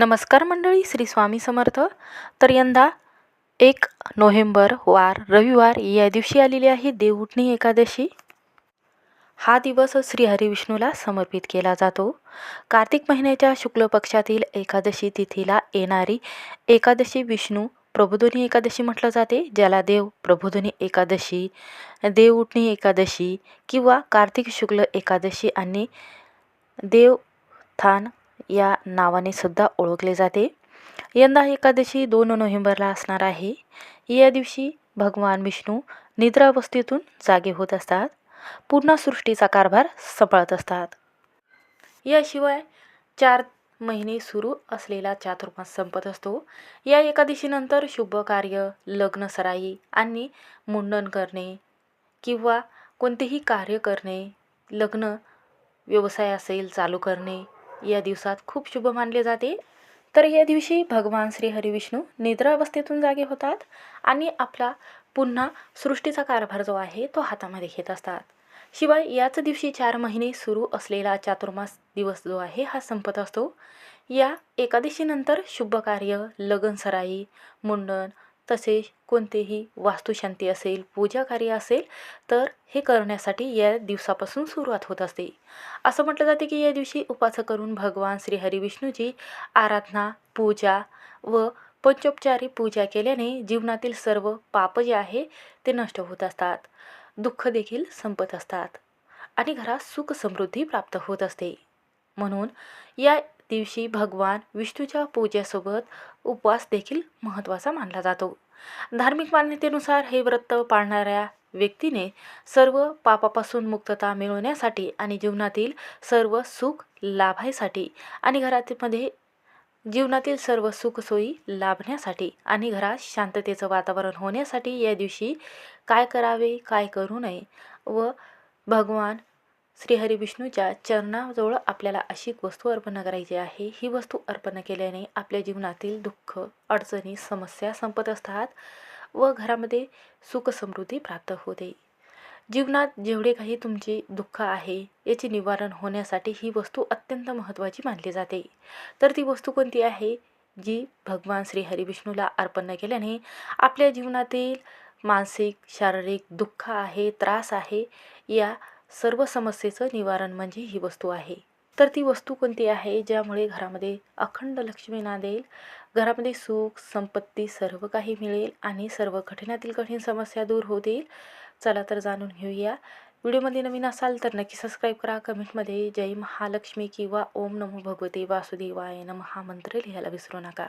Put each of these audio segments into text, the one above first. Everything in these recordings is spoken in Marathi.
नमस्कार मंडळी श्री स्वामी समर्थ. तर यंदा एक नोव्हेंबर वार रविवार या दिवशी आलेली आहे देवउठणी एकादशी. हा दिवस श्री हरिविष्णूला समर्पित केला जातो. कार्तिक महिन्याच्या शुक्ल पक्षातील एकादशी तिथीला येणारी एकादशी विष्णू प्रबोधनी एकादशी म्हटलं जाते ज्याला देव प्रबोधनी एकादशी देवउठणी एकादशी किंवा कार्तिक शुक्ल एकादशी आणि देवथान या नावाने सुद्धा ओळखले जाते. यंदा एकादशी दोन नोव्हेंबरला असणार आहे. या दिवशी भगवान विष्णू निद्रावस्थेतून जागे होत असतात. पूर्ण सृष्टीचा कारभार सांभाळत असतात. याशिवाय चार महिने सुरू असलेला चातुर्मास संपत असतो. या एकादशीनंतर शुभ कार्य लग्न सराई आणि मुंडन करणे किंवा कोणतेही कार्य करणे लग्न व्यवसाय असेल चालू करणे या दिवसात खूप शुभ मानले जाते. तर या दिवशी भगवान श्री हरिविष्णू निद्रावस्थेतून जागे होतात आणि आपला पुन्हा सृष्टीचा कारभार जो आहे तो हातामध्ये घेत असतात. शिवाय याच दिवशी चार महिने सुरू असलेला चातुर्मास दिवस जो आहे हा संपत असतो. या एकादशीनंतर शुभ कार्य लगन सराई मुंडन तसेच कोणतेही वास्तुशांती असेल पूजा कार्य असेल तर हे करण्यासाठी या दिवसापासून सुरुवात होत असते. असं म्हटलं जाते की या दिवशी उपास करून भगवान श्री हरिविष्णूची आराधना पूजा व पंचोपचारी पूजा केल्याने जीवनातील सर्व पाप जे आहे ते नष्ट होत असतात. दुःख देखील संपत असतात आणि घरात सुख समृद्धी प्राप्त होत असते. म्हणून या दिवशी भगवान विष्णूच्या पूजेसोबत उपवास देखील महत्त्वाचा मानला जातो. धार्मिक मान्यतेनुसार हे व्रत पाळणाऱ्या व्यक्तीने सर्व पापापासून मुक्तता मिळवण्यासाठी आणि जीवनातील सर्व सुख लाभायसाठी आणि घरामध्ये जीवनातील सर्व सुखसोयी लाभण्यासाठी आणि घरात शांततेचं वातावरण होण्यासाठी या दिवशी काय करावे काय करू नये व भगवान श्रीहरी विष्णूच्या चरणाजवळ आपल्याला अशी वस्तू अर्पण करायची आहे. ही वस्तू अर्पण केल्याने आपल्या जीवनातील दुःख अडचणी समस्या संपत असतात व घरामध्ये सुख समृद्धी प्राप्त होते. जीवनात जेवढे काही तुमचे दुःख आहे याचे निवारण होण्यासाठी ही वस्तू अत्यंत महत्त्वाची मानली जाते. तर ती वस्तू कोणती आहे? जी भगवान श्री हरिविष्णूला अर्पण केल्याने आपल्या जीवनातील मानसिक शारीरिक दुःख आहे त्रास आहे या सर्व समस्येचं निवारण म्हणजे ही वस्तू आहे. तर ती वस्तू कोणती आहे? ज्यामुळे घरामध्ये अखंड लक्ष्मी नांदेल घरामध्ये सुख संपत्ती सर्व काही मिळेल आणि सर्व कठीणातील कठीण समस्या दूर होतील चला तर जाणून घेऊया. व्हिडिओमध्ये नवीन असाल तर नक्की सबस्क्राईब करा. कमेंटमध्ये जय महालक्ष्मी किंवा ओम नमो भगवते वासुदेवाय नम हा मंत्र लिहायला विसरू नका.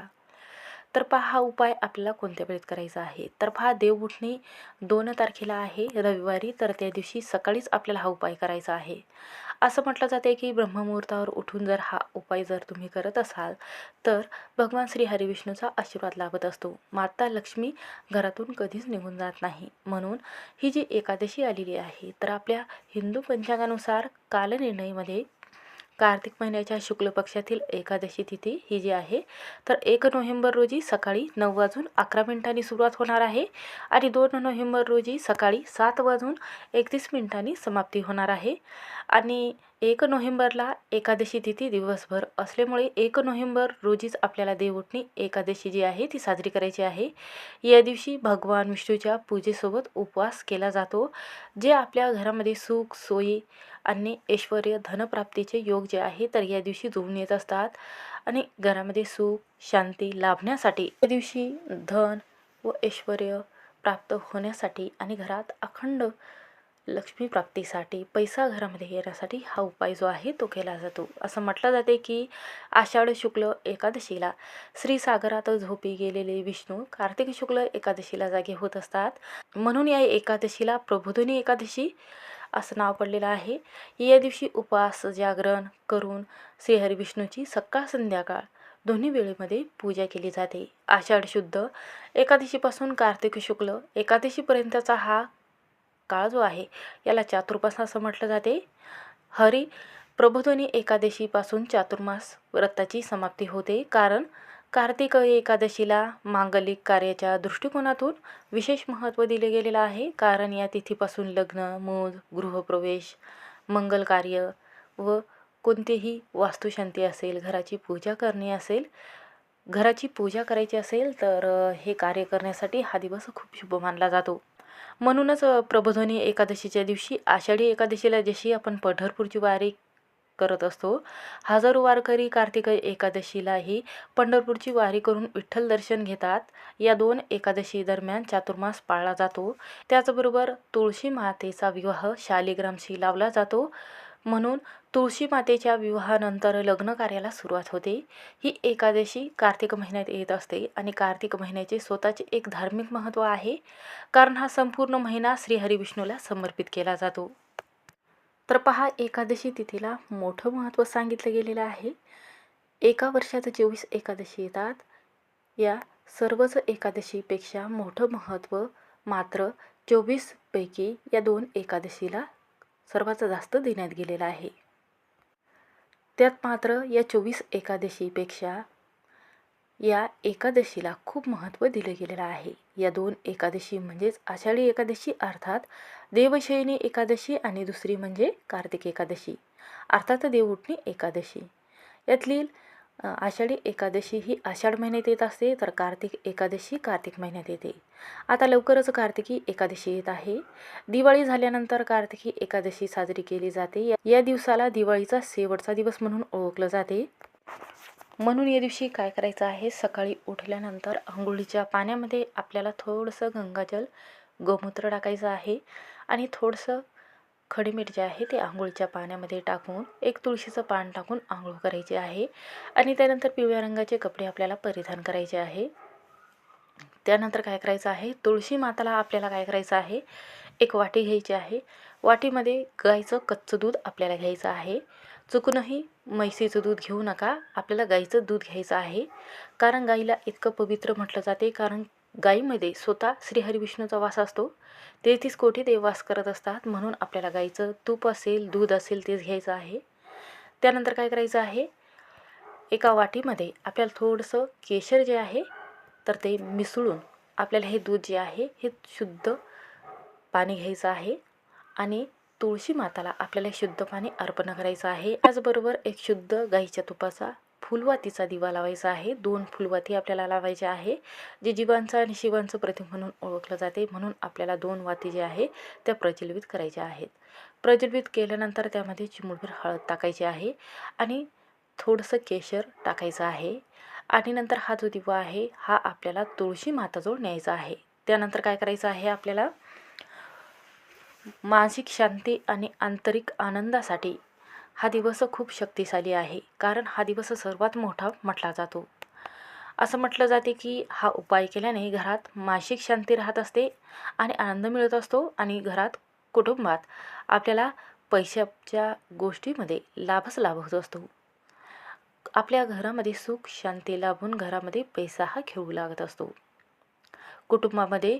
तर पहा हा उपाय आपल्याला कोणत्या वेळेत करायचा आहे? तर पहा देव उठणे दोन तारखेला आहे रविवारी. तर त्या दिवशी सकाळीच आपल्याला हा उपाय करायचा आहे. असं म्हटलं जाते की ब्रह्ममुहूर्तावर उठून जर हा उपाय जर तुम्ही करत असाल तर भगवान श्री हरिविष्णूचा आशीर्वाद लाभत असतो. माता लक्ष्मी घरातून कधीच निघून जात नाही. म्हणून ही जी एकादशी आलेली आहे तर आपल्या हिंदू पंचांगानुसार कालनिर्णयमध्ये कार्तिक महिन्याच्या शुक्ल पक्षातील एकादशी तिथी ही जी आहे तर एक नोव्हेंबर रोजी सकाळी नऊ वाजून अकरा मिनिटांनी सुरुवात होणार आहे आणि दोन नोव्हेंबर रोजी सकाळी सात वाजून एकतीस मिनिटांनी समाप्ती होणार आहे. आणि एक नोव्हेंबरला एकादशी तिथी दिवसभर असल्यामुळे एक नोव्हेंबर रोजीच आपल्याला देवउठणी एकादशी जी आहे ती साजरी करायची आहे. या दिवशी भगवान विष्णूच्या पूजेसोबत उपवास केला जातो जे आपल्या घरामध्ये सुख सोयी आणि ऐश्वर धनप्राप्तीचे योग जे आहे तर या दिवशी जुळून येत असतात. आणि घरामध्ये सुख शांती लाभण्यासाठी या दिवशी धन व ऐश्वर प्राप्त होण्यासाठी आणि घरात अखंड लक्ष्मी प्राप्तीसाठी पैसा घरामध्ये येण्यासाठी हा उपाय जो आहे तो केला जातो. असं म्हटलं जाते की आषाढ शुक्ल एकादशीला श्रीसागरात झोपी गेलेले विष्णू कार्तिक शुक्ल एकादशीला जागे होत असतात. म्हणून या एकादशीला प्रबोधिनी एकादशी असं नाव पडलेलं आहे. या दिवशी उपवास जागरण करून श्रीहरी विष्णूची सकाळ संध्याकाळ दोन्ही वेळेमध्ये पूजा केली जाते. आषाढ शुद्ध एकादशीपासून कार्तिक शुक्ल एकादशीपर्यंतचा हा काळ जो आहे? याला चातुर्मास असं म्हटलं जाते. हरी प्रबोधनी एकादशीपासून चातुर्मास व्रताची समाप्ती होते. कारण कार्तिक एकादशीला मांगलिक कार्याच्या दृष्टिकोनातून विशेष महत्त्व दिले गेलेलं आहे. कारण या तिथीपासून लग्न मूज गृहप्रवेश मंगल कार्य व कोणतेही वास्तुशांती असेल घराची पूजा करणे असेल घराची पूजा करायची असेल तर हे कार्य करण्यासाठी हा दिवस खूप शुभ मानला जातो. म्हणूनच प्रबोधनी एकादशीच्या दिवशी आषाढी एकादशीला जशी आपण पंढरपूरची वारी करत असतो हजारो वारकरी कार्तिक एकादशीलाही पंढरपूरची वारी करून विठ्ठल दर्शन घेतात. या दोन एकादशी दरम्यान चातुर्मास पाळला जातो. त्याचबरोबर तुळशी मातेचा विवाह शालिग्रामशी लावला जातो. म्हणून तुळशी मातेच्या विवाहानंतर लग्न कार्याला सुरुवात होते. ही एकादशी कार्तिक महिन्यात येत असते आणि कार्तिक महिन्याचे स्वतःचे एक धार्मिक महत्त्व आहे. कारण हा संपूर्ण महिना श्रीहरिविष्णूला समर्पित केला जातो. तर पहा एकादशी तिथीला मोठं महत्त्व सांगितलं गेलेलं आहे. एका वर्षात चोवीस एकादशी येतात. या सर्वच एकादशीपेक्षा मोठं महत्त्व मात्र चोवीसपैकी या दोन एकादशीला सर्वात जास्त देण्यात गेलेलं आहे. त्यात मात्र या चोवीस एकादशीपेक्षा या एकादशीला खूप महत्त्व दिलं गेलेलं आहे. या दोन एकादशी म्हणजेच आषाढी एकादशी अर्थात देवशयनी एकादशी आणि दुसरी म्हणजे कार्तिक एकादशी अर्थात देवउठणी एकादशी. यातली आषाढी एकादशी ही आषाढ महिन्यात येत असते तर कार्तिक एकादशी कार्तिक महिन्यात येते. आता लवकरच कार्तिकी एकादशी येत आहे. दिवाळी झाल्यानंतर कार्तिकी एकादशी साजरी केली जाते. या- या दिवसाला दिवाळीचा शेवटचा दिवस म्हणून ओळखलं जाते. म्हणून या दिवशी काय करायचं आहे? सकाळी उठल्यानंतर आंघोळीच्या पाण्यामध्ये आपल्याला थोडंसं गंगाजल गोमूत्र टाकायचं आहे. आणि थोडंसं खडी मीठ जे आहे ते आंघोळीच्या पाण्यामध्ये टाकून एक तुळशीचं पान टाकून आंघोळ करायची आहे. आणि त्यानंतर पिवळ्या रंगाचे कपडे आपल्याला परिधान करायचे आहे. त्यानंतर काय करायचं आहे? तुळशी माताला आपल्याला काय करायचं आहे? एक वाटी घ्यायची आहे. वाटीमध्ये गाईचं कच्चं दूध आपल्याला घ्यायचं आहे. चुकूनही म्हैसीचं दूध घेऊ नका. आपल्याला गाईचं दूध घ्यायचं आहे. कारण गाईला इतकं पवित्र म्हटलं जाते. कारण गाईमध्ये स्वतः श्रीहरिविष्णूचा वास असतो. तेहतीस कोटी देव वास करत असतात म्हणून आपल्याला गाईचं तूप असेल दूध असेल तेच घ्यायचं आहे. त्यानंतर काय करायचं आहे? एका वाटीमध्ये आपल्याला थोडंसं केशर जे आहे तर ते मिसळून आपल्याला हे दूध जे आहे हे शुद्ध पाणी घ्यायचं आहे. आणि तुळशी माताला आपल्याला शुद्ध पाणी अर्पण करायचं आहे. त्याचबरोबर एक शुद्ध गाईच्या तुपाचा फुलवातीचा दिवा लावायचा आहे. दोन फुलवाती आपल्याला लावायचे आहे. जे जीवांचं आणि शिवांचं प्रतीक म्हणून ओळखलं जाते. म्हणून आपल्याला दोन वाती जे आहे त्या प्रज्वलित करायच्या आहेत. प्रज्वलित केल्यानंतर त्यामध्ये चिमुटभर हळद टाकायची आहे आणि थोडंसं केशर टाकायचं आहे. आणि नंतर हा जो दिवा आहे हा आपल्याला तुळशी माताजवळ न्यायचा आहे. त्यानंतर काय करायचं आहे आपल्याला? मानसिक शांती आणि आंतरिक आनंदासाठी हा दिवस खूप शक्तिशाली आहे कारण हा दिवस सर्वात मोठा म्हटला जातो. असं म्हटलं जाते की हा उपाय केल्याने घरात मानसिक शांती राहत असते आणि आनंद मिळत असतो आणि घरात कुटुंबात आपल्याला पैशाच्या गोष्टीमध्ये लाभच लाभ होत असतो. आपल्या घरामध्ये सुख शांती लाभून घरामध्ये पैसा हा खेळू लागत असतो. कुटुंबामध्ये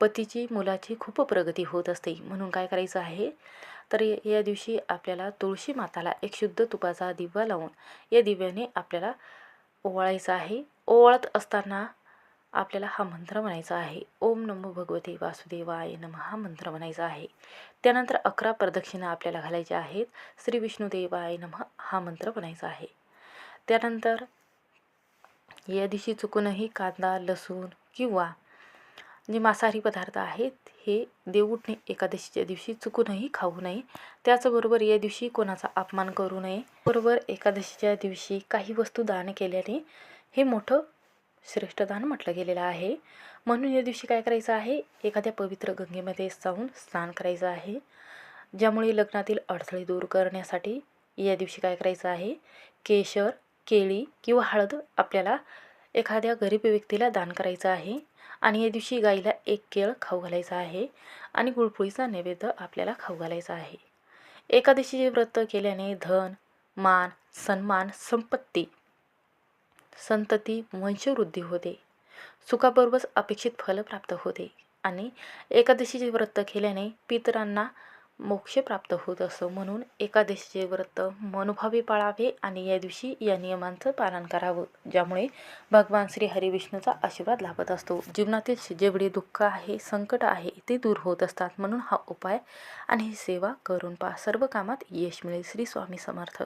पतीची मुलाची खूप प्रगती होत असते म्हणून काय करायचं आहे? तर या दिवशी आपल्याला तुळशी माताला एक शुद्ध तुपाचा दिवा लावून या दिव्याने आपल्याला ओवाळायचं आहे. ओवाळत असताना आपल्याला हा मंत्र म्हणायचा आहे. ओम नमो भगवते वासुदेवाय नम हा मंत्र म्हणायचा आहे. त्यानंतर अकरा प्रदक्षिणा आपल्याला घालायच्या आहेत. श्री विष्णुदेवाय नम हा मंत्र म्हणायचा आहे. त्यानंतर या दिवशी चुकूनही कांदा लसूण किंवा जे मांसाहारी पदार्थ आहेत हे देवउठणे एकादशीच्या दिवशी चुकूनही खाऊ नये. त्याचबरोबर या दिवशी कोणाचा अपमान करू नये. बरोबर एकादशीच्या दिवशी काही वस्तू दान केल्याने हे मोठं श्रेष्ठ दान म्हटलं गेलेलं आहे. म्हणून या दिवशी काय करायचं आहे? एखाद्या पवित्र गंगेमध्ये जाऊन स्नान करायचं आहे ज्यामुळे लग्नातील अडथळे दूर करण्यासाठी या दिवशी काय करायचं आहे? केशर केळी किंवा हळद आपल्याला एखाद्या गरीब व्यक्तीला दान करायचं आहे. आणि या दिवशी गाईला एक केळ खाऊ घालायचा आहे आणि गुळपोळीचा नैवेद्य आपल्याला खाऊ घालायचा आहे. एकादशीचे व्रत केल्याने धन मान सन्मान संपत्ती संतती वंशवृद्धी होते. सुखाबरोबरच अपेक्षित फल प्राप्त होते. आणि एकादशीचे व्रत केल्याने पितरांना मोक्ष प्राप्त होत असो म्हणून एकादशीचे व्रत मनोभावे पाळावे आणि या दिवशी या नियमांचं पालन करावं ज्यामुळे भगवान श्री हरिविष्णूचा आशीर्वाद लाभत असतो. जीवनातील जेवढे दुःख आहे संकट आहे ते दूर होत असतात म्हणून हा उपाय आणि ही सेवा करून पहा. सर्व कामात यश मिळेल. श्री स्वामी समर्थ.